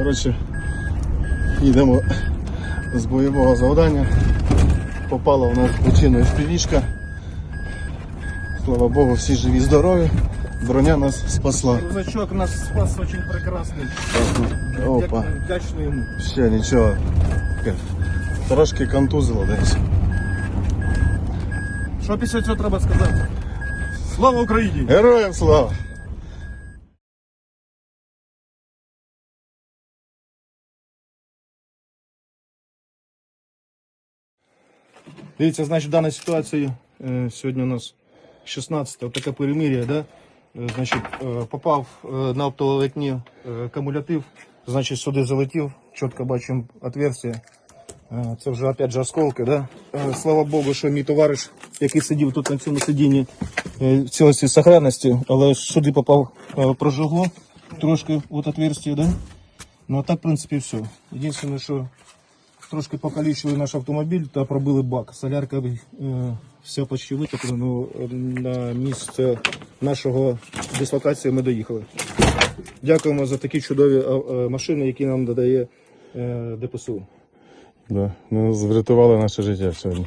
Коротше, їдемо з бойового завдання. Попала в нас причиною впівішка. Слава Богу, всі живі, здорові. Броня нас спасла. Рюкзачок нас спас очень прекрасний. Опа, Вдячний йому. ще нічого. Трошки контузило десь. Що після цього треба сказати? Слава Україні! Героям слава! Дивіться, значить, в даній ситуації е, сьогодні у нас 16 от таке перемир'я, да? Е, значить, е, попав на оптоволокні е, кумулятив, значить, сюди залетів, чітко бачимо отверстие. Це вже опять же осколки, да? Слава Богу, що мій товариш, який сидів тут на цьому сидінні в цілості сохранності, але сюди попав прожигло трошки от отверстие, да? Ну а так, в принципі, все. Єдине, що трошки покалічили наш автомобіль та пробили бак. Солярка е, вся почти витоплена ну, на місце нашого дислокації ми доїхали. Дякуємо за такі чудові е, е, машини, які нам додає е, ДПСУ. Да, ну, врятували наше життя сьогодні.